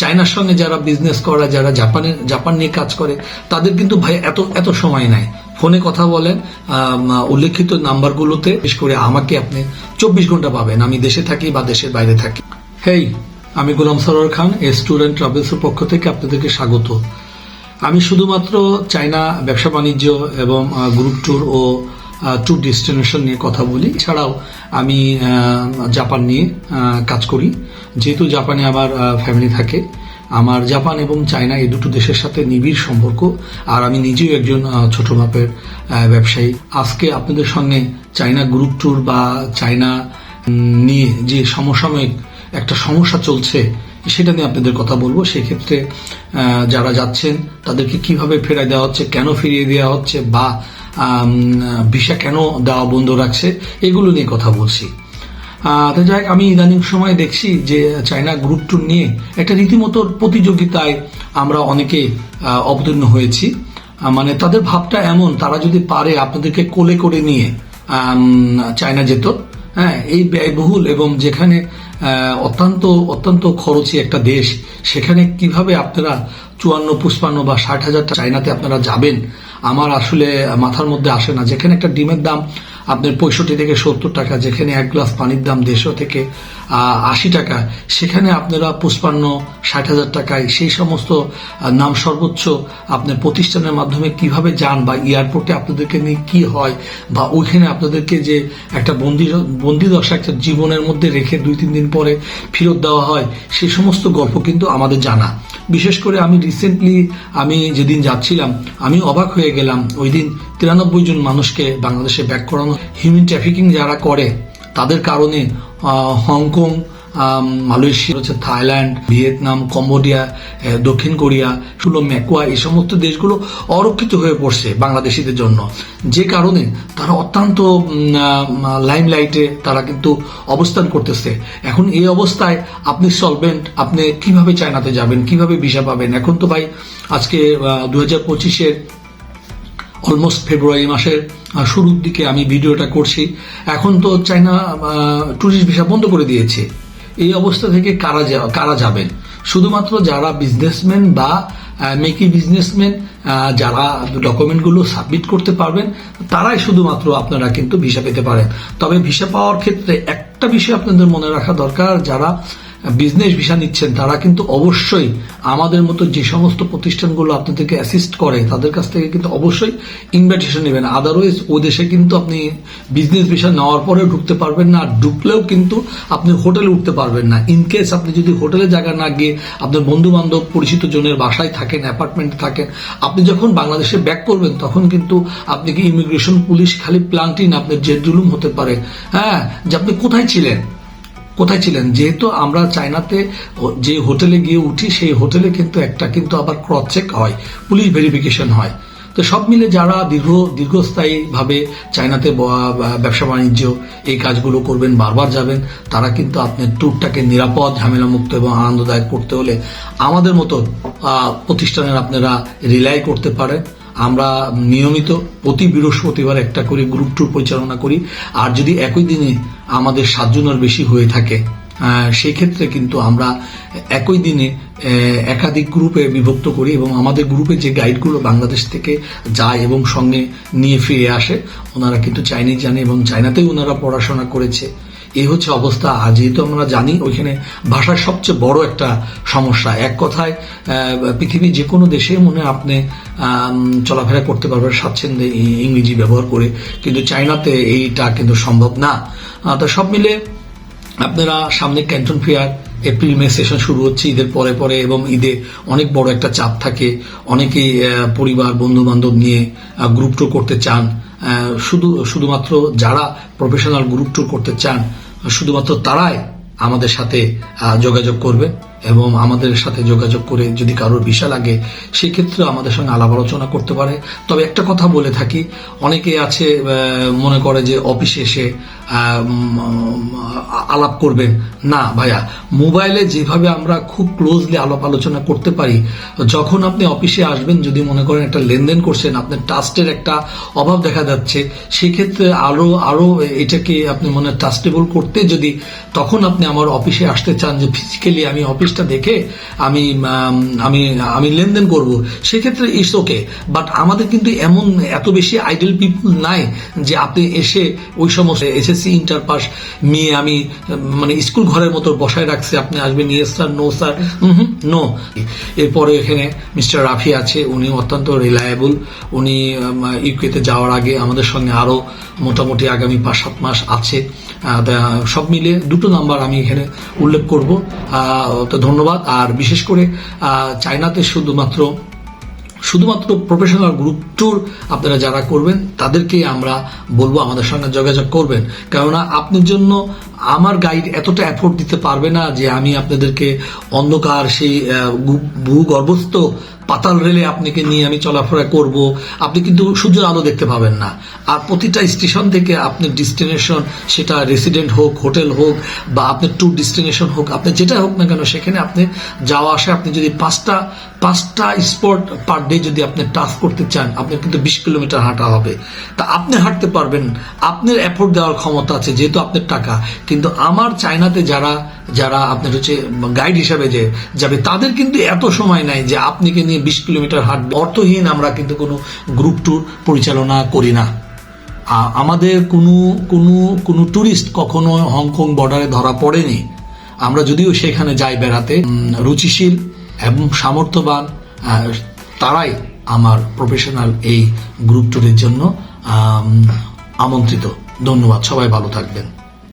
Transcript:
চায়নার সঙ্গে যারা বিজনেস করা, যারা জাপানের, জাপান নিয়ে কাজ করে, তাদের কিন্তু ভাই এত এত সময় নাই। ফোনে কথা বলেন উল্লেখিত নাম্বারগুলোতে বিশেষ করে আমাকে আপনি চব্বিশ ঘণ্টা পাবেন। আমি দেশে থাকি বা দেশের বাইরে থাকি। হেই, আমি গোলাম সরোয়ার খান স্টুডেন্ট ট্রাভেলসের পক্ষ থেকে আপনাদেরকে স্বাগত। আমি শুধুমাত্র চায়না ব্যবসা বাণিজ্য এবং গ্রুপ ট্যুর ও ট্যুর ডেস্টিনেশন নিয়ে কথা বলি। এছাড়াও আমি জাপান নিয়ে কাজ করি। যেহেতু জাপানে আমার ফ্যামিলি থাকে, আমার জাপান এবং চায়না এই দুটো দেশের সাথে নিবিড় সম্পর্ক। আর আমি নিজেও একজন ছোট মাপের ব্যবসায়ী। আজকে আপনাদের সঙ্গে চায়না গ্রুপ ট্যুর বা চায়না নিয়ে যে সমসাময়িক একটা সমস্যা চলছে, সেটা নিয়ে আপনাদের কথা বলব। সেক্ষেত্রে যারা যাচ্ছেন, তাদেরকে কীভাবে ফেরাই দেওয়া হচ্ছে, কেন ফিরিয়ে দেওয়া হচ্ছে বা ভিসা কেন দেওয়া বন্ধ রাখছে, এগুলো নিয়ে কথা বলছি। তো যাই আমি ইদানিং সময় দেখছি যে চায়না গ্রুপ ট্যুর নিয়ে একটা রীতিমতো প্রতিযোগিতায় আমরা অনেকে অবতীর্ণ হয়েছি। মানে তাদের ভাবটা এমন, তারা যদি পারে আপনাদেরকে কোলে করে নিয়ে চায়না যেত হ্যাঁ এই ব্যয়বহুল এবং যেখানে অত্যন্ত অত্যন্ত খরচি একটা দেশ। সেখানে কীভাবে আপনারা চুয়ান্ন, পুষ্পান্ন বা ষাট হাজার চাইনাতে আপনারা যাবেন, আমার আসলে মাথার মধ্যে আসে না। যেখানে একটা ডিমের দাম আপনার পঁয়ষট্টি থেকে সত্তর টাকা, যেখানে এক গ্লাস পানির দাম দেড়শো থেকে আশি টাকা। সেখানে আপনারা পুষ্পান্ন ষাট হাজার টাকায় সেই সমস্ত নাম সর্বোচ্চ আপনার প্রতিষ্ঠানের মাধ্যমে কীভাবে যান বা এয়ারপোর্টে আপনাদেরকে নিয়ে কি হয় বা ওইখানে আপনাদেরকে যে একটা বন্দি বন্দি দশা, একটা জীবনের মধ্যে রেখে দুই, তিন দিন পরে ফেরত দেওয়া হয় সেই সমস্ত গল্প কিন্তু আমাদের জানা। বিশেষ করে আমি রিসেন্টলি আমি যেদিন যাচ্ছিলাম, আমি অবাক হয়ে গেলাম। ওই দিন তিরানব্বই জন মানুষকে বাংলাদেশে ব্যাক করানো। হিউম্যান ট্রাফিকিং যারা করে, তাদের কারণে হংকং মালয়েশিয়া হচ্ছে থাইল্যান্ড ভিয়েতনাম কম্বোডিয়া দক্ষিণ কোরিয়া শুলো ম্যাকুয়া এই সমস্ত দেশগুলো অরক্ষিত হয়ে পড়ছে বাংলাদেশিদের জন্য। যে কারণে তারা অত্যন্ত লাইমলাইটে তারা কিন্তু অবস্থান করতেছে। এখন এই অবস্থায় আপনি সলভেন্ট আপনি কীভাবে চায়নাতে যাবেন, কীভাবে ভিসা পাবেন? এখন তো ভাই, আজকে দু হাজার পঁচিশের অলমোস্ট ফেব্রুয়ারি মাসের শুরুর দিকে আমি ভিডিওটা করছি। এখন তো চায়না ট্যুরিস্ট ভিসা বন্ধ করে দিয়েছে। এই অবস্থা থেকে কারা কারা যাবেন? শুধুমাত্র যারা বিজনেসম্যান বা মেকি বিজনেসম্যান যারা ডকুমেন্টগুলো সাবমিট করতে পারবেন, তারাই শুধুমাত্র আপনারা কিন্তু ভিসা পেতে পারেন। তবে ভিসা পাওয়ার ক্ষেত্রে একটা বিষয় আপনাদের মনে রাখা দরকার, যারা বিজনেস ভিসা নিচ্ছেন, তারা কিন্তু অবশ্যই আমাদের মতো যে সমস্ত প্রতিষ্ঠানগুলো আপনাদেরকে অ্যাসিস্ট করে, তাদের কাছ থেকে কিন্তু অবশ্যই ইনভাইটেশন নেবেন। আদারওয়াইজ ও দেশে কিন্তু আপনি বিজনেস ভিসা নেওয়ার পরে ঢুকতে পারবেন না, আর ঢুকলেও কিন্তু আপনি হোটেলে উঠতে পারবেন না। ইন কেস আপনি যদি হোটেলে জায়গা না গিয়ে আপনার বন্ধু বান্ধব পরিচিত জনের বাসায় থাকেন অ্যাপার্টমেন্টে থাকেন, আপনি যখন বাংলাদেশে ব্যাক করবেন, তখন কিন্তু আপনি কি ইমিগ্রেশন পুলিশ খালি প্লান্টিন আপনার জেদ জুলুম হতে পারে। হ্যাঁ যে আপনি কোথায় ছিলেন? কোথায় ছিলেন? যেহেতু আমরা চায়নাতে যে হোটেলে গিয়ে উঠি, সেই হোটেলে কিন্তু একটা কিন্তু আবার ক্রস চেক হয় পুলিশ ভেরিফিকেশন হয়। তো সব মিলে যারা দীর্ঘ দীর্ঘস্থায়ী ভাবে চায়নাতে ব্যবসা বাণিজ্য এই কাজগুলো করবেন, বারবার যাবেন, তারা কিন্তু আপনার ট্যুরটাকে নিরাপদ, ঝামেলামুক্ত এবং আনন্দদায়ক করতে হলে আমাদের মতো প্রতিষ্ঠানের আপনারা রিলাই করতে পারেন। আমরা নিয়মিত প্রতি বৃহস্পতিবার একটা করে গ্রুপ ট্যুর পরিচালনা করি। আর যদি একই দিনে আমাদের সাতজনের বেশি হয়ে থাকে সেই ক্ষেত্রে কিন্তু আমরা একই দিনে একাধিক গ্রুপে বিভক্ত করি এবং আমাদের গ্রুপে যে গাইডগুলো বাংলাদেশ থেকে যায় এবং সঙ্গে নিয়ে ফিরে আসে, ওনারা কিন্তু চাইনিজ জানে এবং চায়নাতেই ওনারা পড়াশোনা করেছে। এই হচ্ছে অবস্থা। আর যেহেতু আমরা জানি, ওইখানে ভাষার সবচেয়ে বড় একটা সমস্যা। এক কথায় পৃথিবীর যে কোনো দেশে মনে আপনি চলাফেরা করতে পারবেন, স্বাচ্ছন্দ্যে ইংরেজি ব্যবহার করে। কিন্তু চায়নাতে এইটা কিন্তু সম্ভব না। তো সব মিলে আপনারা সামনে Canton fair, April May session শুরু হচ্ছে, ঈদের পরে পরে এবং ঈদে অনেক বড় একটা চাপ থাকে। অনেকেই পরিবার বন্ধু বান্ধব নিয়ে গ্রুপ ট্যুর করতে চান। শুধু, শুধুমাত্র যারা প্রফেশনাল গ্রুপ ট্যুর করতে চান শুধুমাত্র তারাই আমাদের সাথে যোগাযোগ করবে এবং আমাদের সাথে যোগাযোগ করে যদি কারোর ভিসা লাগে সেক্ষেত্রে আমাদের সঙ্গে আলাপ আলোচনা করতে পারে। তবে একটা কথা বলে থাকি, অনেকে আছে মনে করে যে অফিসে এসে আলাপ করবেন না, ভাইয়া, মোবাইলে যেভাবে আমরা খুব ক্লোজলি আলাপ আলোচনা করতে পারি, যখন আপনি অফিসে আসবেন, যদি মনে করেন একটা লেনদেন করছেন, আপনার ট্রাস্টের একটা অভাব দেখা যাচ্ছে, সেক্ষেত্রে আরও আরও এটাকে আপনি মনে ট্রাস্টেবল করতে, যদি তখন আপনি আমার অফিসে আসতে চান যে ফিজিক্যালি আমি অফিসটা দেখে আমি আমি আমি লেনদেন করব, সেক্ষেত্রে ইটস ওকে বাট আমাদের কিন্তু এমন এত বেশি আইডল পিপল নাই যে আপনি এসে ওই সমস্ত এসএসসি ইন্টার পাস নিয়ে আমি মানে স্কুল ঘরের মতো বসায় রাখছে। আপনি আসবেন yes sir no sir no এরপরে এখানে মিস্টার রাফি আছে, উনি অত্যন্ত রিলায়েবল উনি ইউকেতে যাওয়ার আগে আমাদের সঙ্গে আরও মোটামুটি আগামী পাঁচ সাত মাস আছে। সব মিলে দুটো নাম্বার আমি এখানে উল্লেখ করব। তো ধন্যবাদ। আর বিশেষ করে চায়নাতে শুধুমাত্র শুধুমাত্র প্রফেশনাল গ্রুপ ট্যুর আপনারা যারা করবেন তাদেরকে আমরা বলব আমাদের সঙ্গে যোগাযোগ করবেন। কেননা আপনার জন্য আমার গাইড এতটা এফোর্ট দিতে পারবে না যে আমি আপনাদেরকে অন্ধকার সেই ভূগর্ভস্থ পাতাল রেলে আপনাকে নিয়ে আমি চলাফেরা করব। আপনি কিন্তু সূর্যের আলো দেখতে পাবেন না। আর প্রতিটা স্টেশন থেকে আপনার ডেস্টিনেশন সেটা রেসিডেন্ট হোক হোটেল হোক, বা আপনার ট্যুর ডেস্টিনেশন হোক, আপনি যেটা হোক না কেন, সেখানে আপনি যাওয়া আসে আপনি যদি পাঁচটা পাঁচটা স্পট পার ডে যদি আপনি টাচ করতে চান, আপনার কিন্তু বিশ কিলোমিটার হাঁটা হবে। তা আপনি হাঁটতে পারবেন, আপনার এফোর্ট দেওয়ার ক্ষমতা আছে, যেহেতু আপনার টাকা। কিন্তু আমার চায়নাতে যারা যারা আপনার হচ্ছে গাইড হিসাবে যে যাবে, তাদের কিন্তু এত সময় নাই যে আপনাকে নিয়ে বিশ কিলোমিটার হাঁটবে। অর্থহীন আমরা কিন্তু কোনো গ্রুপ ট্যুর পরিচালনা করি না। আমাদের কোনো কোনো কোনো ট্যুরিস্ট কখনো হংকং বর্ডারে ধরা পড়েনি। আমরা যদিও সেখানে যাই বেড়াতে রুচিশীল এবং সামর্থ্যবান তারাই আমার প্রফেশনাল এই গ্রুপ টুরের জন্য আমন্ত্রিত। ধন্যবাদ সবাই ভালো থাকবেন।